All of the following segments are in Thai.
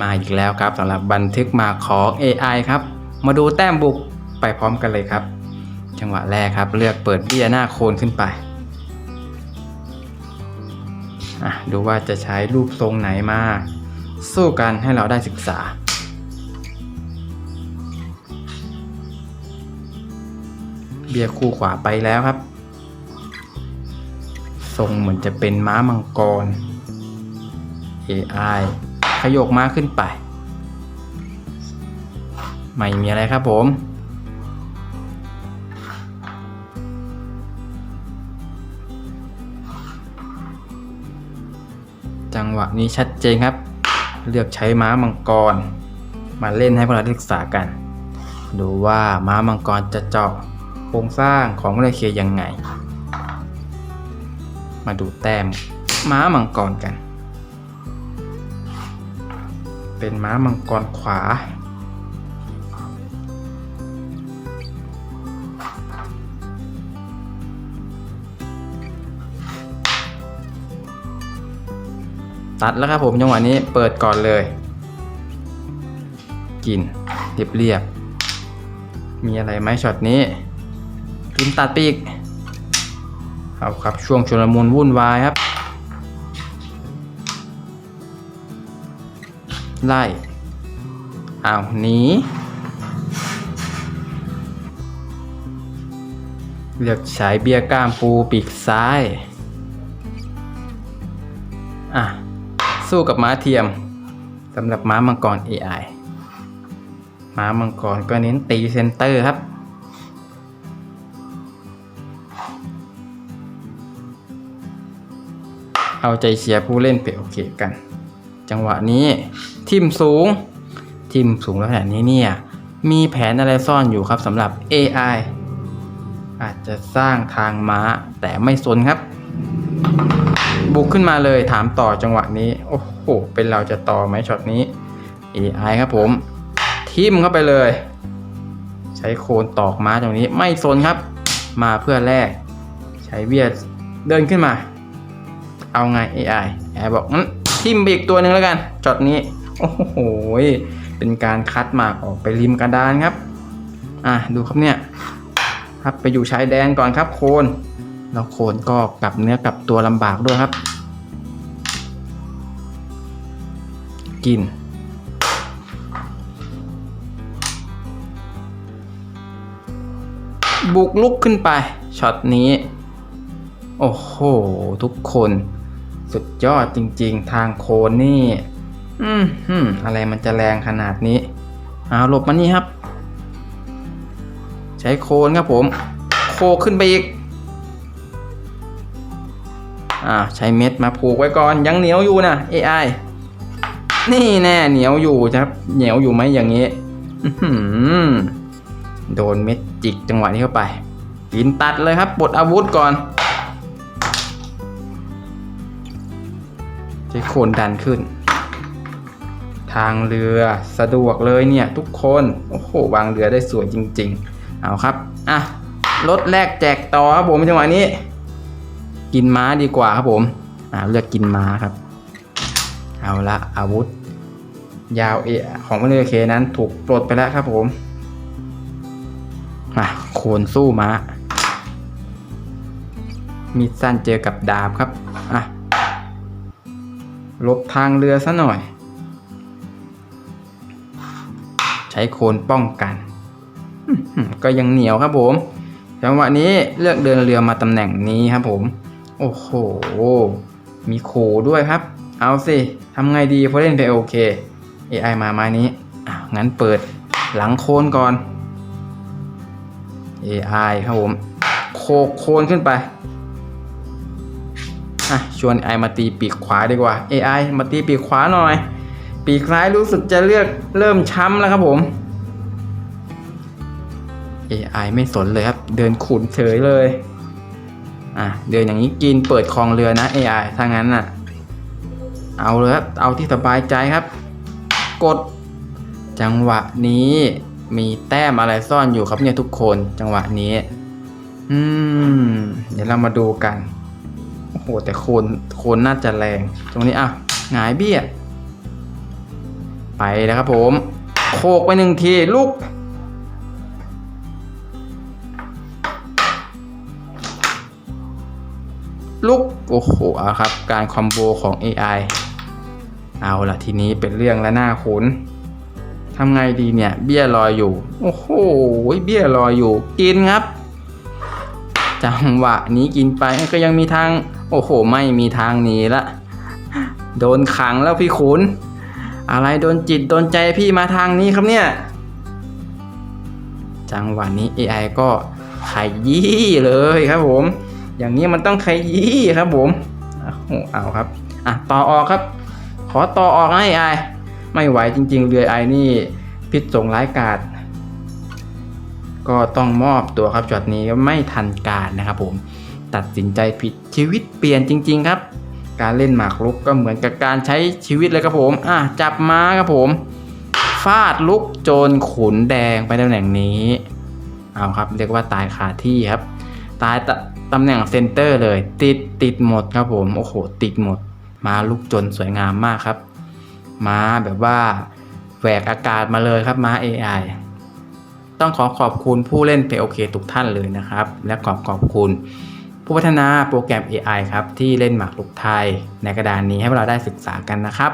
มาอีกแล้วครับสำหรับบันทึกมาของ AI ครับ มาดูแต้มบุกไปพร้อมกันเลยครับ จังหวะแรกครับเลือกเปิดเบี้ยหน้าโคนขึ้นไปดูว่าจะใช้รูปทรงไหนมา สู้กันให้เราได้ศึกษา เบียคู่ขวาไปแล้วครับ ทรงเหมือนจะเป็นม้ามังกร AI ขยกม้าขึ้นไป ไม่มีอะไรครับผม จังหวะนี้ชัดเจนครับ เลือกใช้ม้ามังกร มาเล่นให้พวกเราได้ศึกษากัน ดูว่าม้ามังกรจะเจาะโครงสร้างของเรเคยังไง มาดูแต้มม้ามังกรกัน เป็นม้ามังกรขวา ตัดแล้วครับผมจังหวะนี้เปิดก่อนเลย กินเรียบเรียบ มีอะไรไหมช็อตนี้กินตัดปีกครับครับช่วงชุลมุนวุ่นวายครับ ไล่อ้าวหนีเลือกใช้เบียร์ก้ามปูปีกซ้าย อะ สู้กับม้าเทียมสำหรับม้ามังกร AI ม้ามังกรก็เน้นตีเซนเตอร์ครับ เอาใจเชียร์ผู้เล่นไปโอเคกัน จังหวะนี้ ทิมสูง ทิมสูงแล้วแผนนี้เนี่ยมีแผนอะไรซ่อนอยู่ครับสำหรับ AI อาจจะสร้างทางม้าแต่ไม่สนครับ บุกขึ้นมาเลยถามต่อจังหวะนี้ โอ้โห เป็นเราจะต่อไหมช็อตนี้ AI ครับผม ทิมเข้าไปเลย ใช้โคนตอกม้าตรงนี้ไม่สนครับ มาเพื่อแลกใช้เวียดเดินขึ้นมา เอาไง AI AI บอกงั้น ทิมไปอีกตัวหนึ่งแล้วกันจอดนี้ โอ้โห เป็นการคัดหมากออกไปริมกระดานครับ อะดูครับเนี่ย ครับไปอยู่ชายแดนก่อนครับโคนแล้วโคนก็กลับเนื้อกลับตัวลำบากด้วยครับ กินบุกลุกขึ้นไปช็อตนี้ โอ้โห ทุกคน สุดยอดจริงๆ ทางโคนนี่ อืมฮึมอะไรมันจะแรงขนาดนี้ เอาหลบมานี่ครับ ใช้โคนครับผม โคขึ้นไปอีก อ่า ใช้เม็ดมาผูกไว้ก่อน ยังเหนียวอยู่นะ AI นี่แน่เหนียวอยู่ครับ เหนียวอยู่ไหมอย่างนี้อื้อหือโดนเม็ดจิกจังหวะนี้เข้าไปกินตัดเลยครับปลดอาวุธก่อน โคนดันขึ้น ทางเรือสะดวกเลยเนี่ยทุกคนโอ้โหวางเรือได้สวยจริง ๆ เอาครับอะรถแรกแจกต่อครับผมจังหวะนี้ กินม้าดีกว่าครับผมอ่าเลือกกินม้าครับ เอาละอาวุธ ยาวเอของเรือเคนั้นถูกปลดไปแล้วครับผมอะโคนสู้ม้ามีดสั้นเจอกับดาบครับ อะ ลบทางเรือซะหน่อย ใช้โคนป้องกัน ก็ยังเหนียวครับผม จังหวะนี้เลือกเดินเรือมาตำแหน่งนี้ครับผม โอ้โห มีขู่ด้วยครับ เอาสิทำไงดีพอเล่นไปโอเค AI มาไม้นี้อะงั้นเปิดหลังโคนก่อน AI ครับผม โคโคนขึ้นไป อะชวน AI มาตีปีกขวาดีกว่า AI มาตีปีกขวาหน่อย ปีกซ้ายรู้สึกจะเลือกเริ่มช้ำแล้วครับผม AI ไม่สนเลยครับ เดินขุนเฉยเลย อะ เดินอย่างนี้กินเปิดคลองเรือนะ AI ถ้างั้นน่ะ เอาเลยครับ เอาที่สบายใจครับ กด จังหวะนี้มีแต้มอะไรซ่อนอยู่ครับเนี่ยทุกคน จังหวะนี้ อืม เดี๋ยวเรามาดูกัน อ้แต่โคนโคนน่าจะแรง ตรงนี้อะหงายเบี้ย ไปแล้วครับผมโขกไปหนึ่งทีลุกลุกโอ้โหเอาครับ การคอมโบของ AI เอาละทีนี้เป็นเรื่องและหน้าขุนทำไงดีเนี่ย เบี้ยลอยอยู่ โอ้โหเบี้ยลอยอยู่ กินครับจังหวะนี้กินไปก็ยังมีทาง โอ้โห ไม่มีทางหนีละ โดนขังแล้วพี่ขุน อะไรโดนจิตโดนใจพี่มาทางนี้ครับเนี่ย จังหวะนี้ AI ก็ขยี้เลยครับผม อย่างนี้มันต้องขยี้ครับผมอ้เอาครับ อะ ต่อออกครับ ขอต่อออกนะ AI ไม่ไหวจริง ๆ เรือไอนี่ พิษสงร้ายกาดก็ต้องมอบตัวครับจอดนี้ไม่ทันการนะครับผม ตัดสินใจผิดชีวิตเปลี่ยนจริง ๆ ครับ การเล่นหมากรุกก็เหมือนกับการใช้ชีวิตเลยครับผมอะจับม้าครับผมฟาดลุกโจรขุนแดงไปตำแหน่งนี้เอาครับเรียกว่าตายคาที่ครับ ตายตตำแหน่งเซนเตอร์เลย ติดติดหมดครับผมโอ้โหติดหมด มาลุกจนสวยงามมากครับม้าแบบว่าแหวกอากาศมาเลยครับม้า AI ต้องขอขอบคุณผู้เล่น p o k ทุกท่านเลยนะครับ และขอขอบคุณ ผู้พัฒนาโปรแกรม AI ครับที่เล่นหมากรุกไทยในกระดานนี้ให้พวกเราได้ศึกษากันนะครับ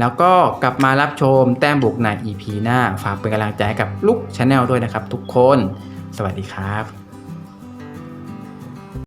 แล้วก็กลับมารับชมแต้มบุกใน EP หน้า ฝากเป็นกำลังใจกับลุกชาแนลด้วยนะครับทุกคน สวัสดีครับ